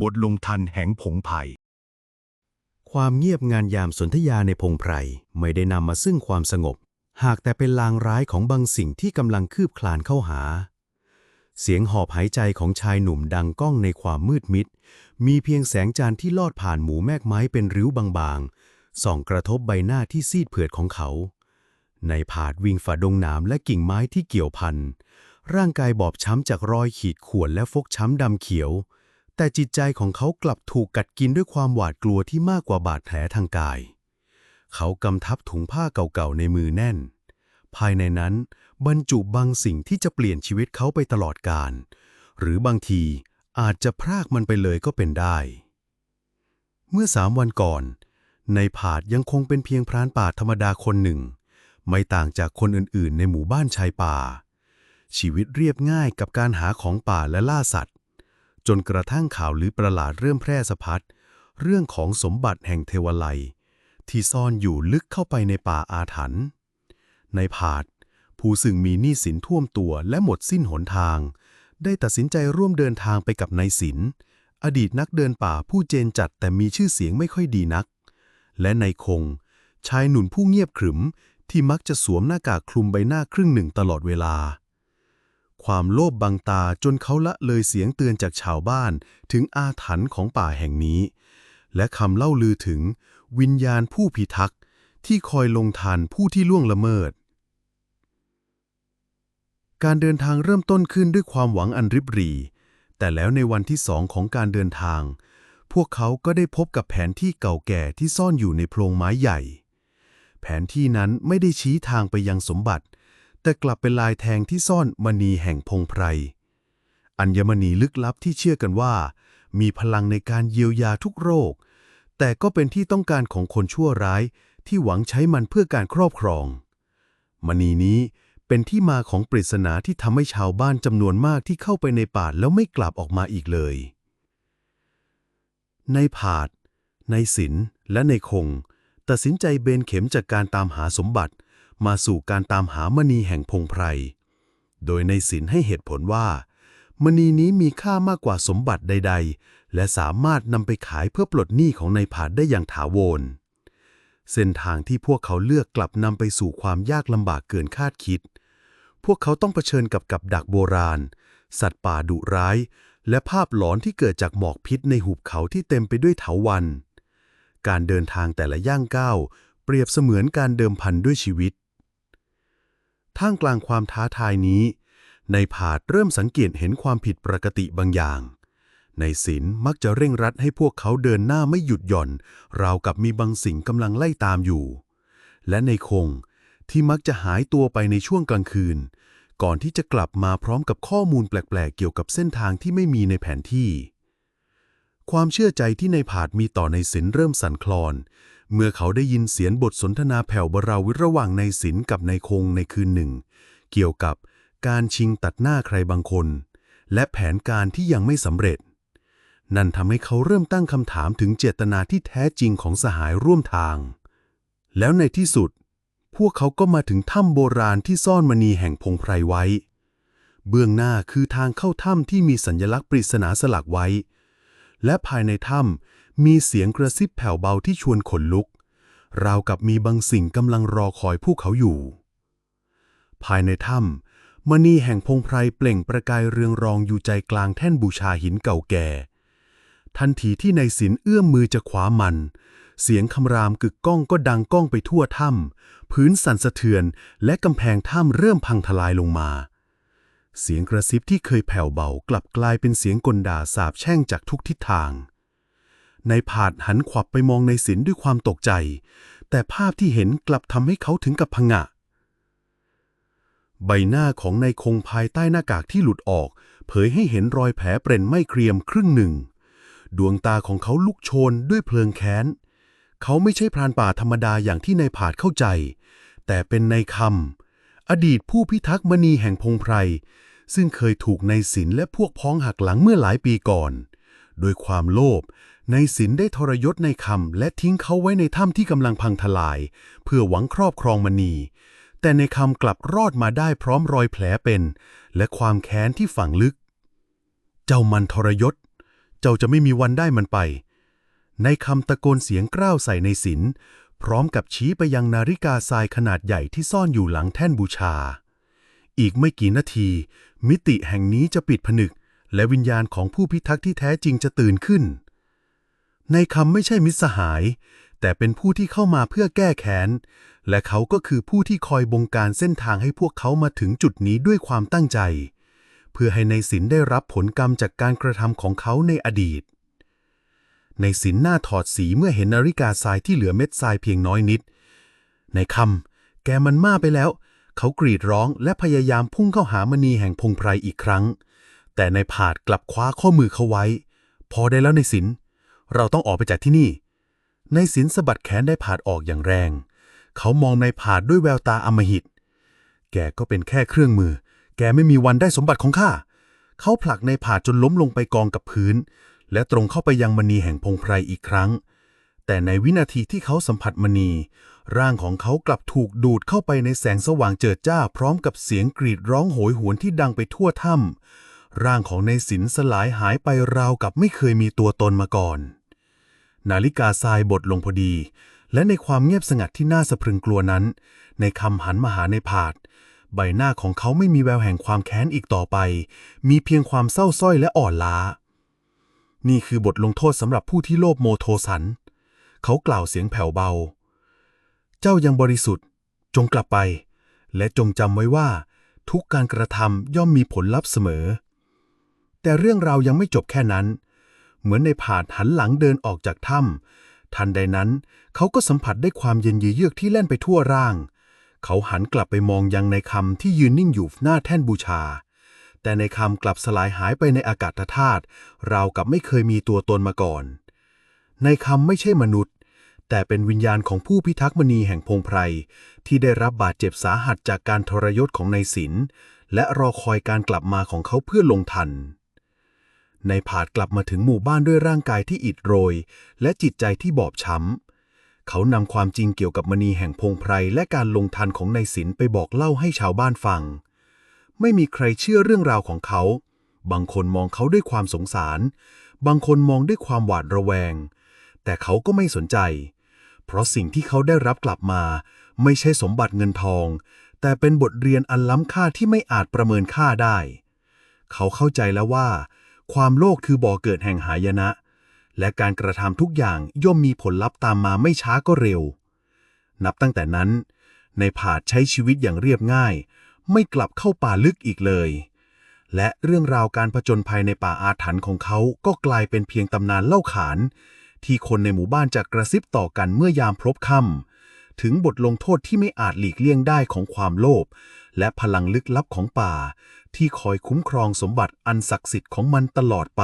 บทลงทันแห่งผงไผ่ความเงียบงานยามสนธยาในพงไพรไม่ได้นำมาซึ่งความสงบ หากแต่เป็นลางร้ายของบางสิ่งที่กำลังคืบคลานเข้าหา เสียงหอบหายใจของชายหนุ่มดังก้องในความมืดมิด มีเพียงแสงจันทร์ที่ลอดผ่านหมูแมกไม้เป็นริ้วบางๆ ส่องกระทบใบหน้าที่ซีดเผือดของเขา ในผาดวิ่งฝ่าดงหนามและกิ่งไม้ที่เกี่ยวพัน ร่างกายบอบช้ำจากรอยขีดข่วนและฟกช้ำดำเขียว แต่จิตใจของเขากลับถูกกัดกินด้วยความหวาดกลัวที่มากกว่าบาดแผลทางกาย เขากำทับถุงผ้าเก่าๆในมือแน่น ภายในนั้นบรรจุบางสิ่งที่จะเปลี่ยนชีวิตเขาไปตลอดกาล หรือบางทีอาจจะพรากมันไปเลยก็เป็นได้ เมื่อสามวันก่อน ในผาดยังคงเป็นเพียงพรานป่าธรรมดาคนหนึ่ง ไม่ต่างจากคนอื่นๆ ในหมู่บ้านชายป่า ชีวิตเรียบง่ายกับการหาของป่าและล่าสัตว์ จนกระทั่งข่าวลือประหลาดเริ่มแพร่สะพัดเรื่องของสมบัติแห่งเทวไลที่ซ่อนอยู่ลึกเข้าไปในป่าอาถรรพ์ในผาด ผู้ซึ่งมีหนี้สินท่วมตัวและหมดสิ้นหนทาง ได้ตัดสินใจร่วมเดินทางไปกับนายสิน อดีตนักเดินป่าผู้เจนจัดแต่มีชื่อเสียงไม่ค่อยดีนัก และนายคง ชายหนุ่มผู้เงียบขรึมที่มักจะสวมหน้ากากคลุมใบหน้าครึ่งหนึ่งตลอดเวลา ความโลภบังตาจนเขาละเลยเสียงเตือนจากชาวบ้านถึงอาถรรพ์ของป่าแห่งนี้ และคำเล่าลือถึง วิญญาณผู้พิทักษ์ที่คอยลงทันผู้ที่ล่วงละเมิด การเดินทางเริ่มต้นขึ้นด้วยความหวังอันริบหรี่ แต่แล้วในวันที่สองของการเดินทาง พวกเขาก็ได้พบกับแผนที่เก่าแก่ที่ซ่อนอยู่ในโพรงไม้ใหญ่ แผนที่นั้นไม่ได้ชี้ทางไปยังสมบัติ แต่กลับเป็นลายแทงที่ซ่อนมณีแห่งพงไพร อัญมณีลึกลับที่เชื่อกันว่า มีพลังในการเยียวยาทุกโรค แต่ก็เป็นที่ต้องการของคนชั่วร้ายที่หวังใช้มันเพื่อการครอบครอง มณีนี้เป็นที่มาของปริศนาที่ทำให้ชาวบ้านจำนวนมากที่เข้าไปในป่าแล้วไม่กลับออกมาอีกเลย ในผาด ในศิลและในคง ตัดสินใจเบนเข็มจากการตามหาสมบัติ มาสู่การตามหามณีแห่งพงไพร โดยในศิลให้เหตุผลว่า มณีนี้มีค่ามากกว่าสมบัติใด ๆ และสามารถนำไปขายเพื่อปลดหนี้ของนายผาดได้อย่างถาวร เส้นทางที่พวกเขาเลือกกลับนำไปสู่ความยากลำบากเกินคาดคิด พวกเขาต้องเผชิญกับกับดักโบราณ สัตว์ป่าดุร้าย และภาพหลอนที่เกิดจากหมอกพิษในหุบเขาที่เต็มไปด้วยเถาวัลย์การเดินทางแต่ละย่างก้าวเปรียบเสมือนการเดิมพันด้วยชีวิต ท่ามกลางความท้าทายนี้ ในผาดเริ่มสังเกตเห็นความผิดปกติบางอย่าง ในศิลมักจะเร่งรัดให้พวกเขาเดินหน้าไม่หยุดหย่อน ราวกับมีบางสิ่งกำลังไล่ตามอยู่ และในคงที่มักจะหายตัวไปในช่วงกลางคืน ก่อนที่จะกลับมาพร้อมกับข้อมูลแปลกๆ เกี่ยวกับเส้นทางที่ไม่มีในแผนที่ ความเชื่อใจที่ในผาดมีต่อในศิลเริ่มสั่นคลอน เมื่อเขาได้ยินเสียงบทสนทนาแผ่วเบาวิระหว่างในศิลกับในคงในคืนหนึ่ง เกี่ยวกับการชิงตัดหน้าใครบางคน และแผนการที่ยังไม่สำเร็จ นั่นทำให้เขาเริ่มตั้งคำถามถึงเจตนาที่แท้จริงของสหายร่วมทาง แล้วในที่สุด พวกเขาก็มาถึงถ้ำโบราณที่ซ่อนมณีแห่งพงไพรไว้ เบื้องหน้าคือทางเข้าถ้ำที่มีสัญลักษณ์ปริศนาสลักไว้ และภายในถ้ำ มีเสียงกระซิบแผ่วเบาที่ชวนขนลุก ราวกับมีบางสิ่งกำลังรอคอยพวกเขาอยู่ ภายในถ้ำมณีแห่งพงไพรเปล่งประกายเรืองรองอยู่ใจกลางแท่นบูชาหินเก่าแก่ ทันทีที่ในายศิลเอื้อมมือจะขวามัน เสียงคำรามกึกก้องก็ดังก้องไปทั่วถ้ำพื้นสั่นสะเทือนและกำแพงถ้ำเริ่มพังทลายลงมาเสียงกระซิบที่เคยแผ่วเบากลับกลายเป็นเสียงกลด่าสาบแช่งจากทุกทิศทาง ในผาดหันขวับไปมองในศิลด้วยความตกใจ แต่ภาพที่เห็นกลับทำให้เขาถึงกับผงะ ใบหน้าของนายคงภายใต้หน้ากากที่หลุดออก เผยให้เห็นรอยแผลเปร่นไม่เกรียมครึ่งหนึ่ง ดวงตาของเขาลุกโชนด้วยเพลิงแค้น เขาไม่ใช่พรานป่าธรรมดาอย่างที่นายผาดเข้าใจ แต่เป็นนายคำอดีตผู้พิทักษ์มณีแห่งพงไพรซึ่งเคยถูกนายศิลและพวกพ้องหักหลังเมื่อหลายปีก่อน โดยความโลภ นายศิลได้ทรยศในคำและทิ้งเขาไว้ในถ้ำที่กำลังพังทลาย เพื่อหวังครอบครองมณีแต่ในคำกลับรอดมาได้พร้อมรอยแผลเป็น และความแค้นที่ฝังลึก เจ้ามันทรยศ เจ้าจะไม่มีวันได้มันไป ในคำตะโกนเสียงกล้าวใส่ในศิลพร้อมกับชี้ไปยังนาฬิกาทรายขนาดใหญ่ที่ซ่อนอยู่หลังแท่นบูชา อีกไม่กี่นาที มิติแห่งนี้จะปิดผนึก และวิญญาณของผู้พิทักษ์ที่แท้จริงจะตื่นขึ้น ในคำไม่ใช่มิตรสหาย แต่เป็นผู้ที่เข้ามาเพื่อแก้แค้น และเขาก็คือผู้ที่คอยบงการเส้นทางให้พวกเขามาถึงจุดนี้ด้วยความตั้งใจ เพื่อให้ในสินได้รับผลกรรมจากการกระทำของเขาในอดีต ในสินหน้าถอดสีเมื่อเห็นนาฬิกาทรายที่เหลือเม็ดทรายเพียงน้อยนิด ในคำแกมันมากไปแล้ว เขากรีดร้องและพยายามพุ่งเข้าหามณีแห่งพงไพรอีกครั้ง แต่ในผาดกลับคว้าข้อมือเขาไว้ พอได้แล้วในสิน เราต้องออกไปจากที่นี่ ในสินสะบัดแขนได้ผาดออกอย่างแรง เขามองในผาดด้วยแววตาอำมหิต แกก็เป็นแค่เครื่องมือ แกไม่มีวันได้สมบัติของข้า เขาผลักในผาดจนล้มลงไปกองกับพื้น และตรงเข้าไปยังมณีแห่งพงไพรอีกครั้ง แต่ในวินาทีที่เขาสัมผัสมณี ร่างของเขากลับถูกดูดเข้าไปในแสงสว่างเจิดจ้า พร้อมกับเสียงกรีดร้องโหยหวนที่ดังไปทั่วถ้ำร่างของในสินสลายหายไปราวกับไม่เคยมีตัวตนมาก่อน นาฬิกาทรายบดลงพอดี และในความเงียบสงัดที่น่าสะพรึงกลัวนั้น ในคำหันมาหาในผาด ใบหน้าของเขาไม่มีแววแห่งความแค้นอีกต่อไป มีเพียงความเศร้าส้อยและอ่อนล้า นี่คือบทลงโทษสำหรับผู้ที่โลภโมโทสัน เขากล่าวเสียงแผ่วเบา เจ้ายังบริสุทธิ์ จงกลับไป และจงจำไว้ว่า ทุกการกระทำย่อมมีผลลัพธ์เสมอ แต่เรื่องราวยังไม่จบแค่นั้น เหมือนในผาดหันหลังเดินออกจากถ้ำทันใดนั้น เขาก็สัมผัสได้ความเย็นเยือกที่แล่นไปทั่วร่าง เขาหันกลับไปมองยังในคำที่ยืนนิ่งอยู่หน้าแท่นบูชา แต่ในคำกลับสลายหายไปในอากาศธาตุราวกับไม่เคยมีตัวตนมาก่อน ในคำไม่ใช่มนุษย์ แต่เป็นวิญญาณของผู้พิทักษ์มณีแห่งพงไพรที่ได้รับบาดเจ็บสาหัสจากการทรยศของนายศิลและรอคอยการกลับมาของเขาเพื่อลงทัน ในผาดกลับมาถึงหมู่บ้านด้วยร่างกายที่อิดโรย และจิตใจที่บอบช้ำ เขานำความจริงเกี่ยวกับมณีแห่งพงไพรและการลงทันของนายศิลไปบอกเล่าให้ชาวบ้านฟัง ไม่มีใครเชื่อเรื่องราวของเขา บางคนมองเขาด้วยความสงสาร บางคนมองด้วยความหวาดระแวง แต่เขาก็ไม่สนใจ เพราะสิ่งที่เขาได้รับกลับมา ไม่ใช่สมบัติเงินทอง แต่เป็นบทเรียนอันล้ำค่าที่ไม่อาจประเมินค่าได้ เขาเข้าใจแล้วว่า ความโลภคือบ่อเกิดแห่งหายนะ และการกระทำทุกอย่างย่อมมีผลลัพธ์ตามมาไม่ช้าก็เร็ว นับตั้งแต่นั้น ในผาดใช้ชีวิตอย่างเรียบง่าย ไม่กลับเข้าป่าลึกอีกเลย และเรื่องราวการผจญภัยในป่าอาถรรพ์ของเขาก็กลายเป็นเพียงตำนานเล่าขาน ที่คนในหมู่บ้านจะกระซิบต่อกันเมื่อยามพรบค่ำถึงบทลงโทษที่ไม่อาจหลีกเลี่ยงได้ของความโลภ และพลังลึกลับของป่า ที่คอยคุ้มครองสมบัติอันศักดิ์สิทธิ์ของมันตลอดไป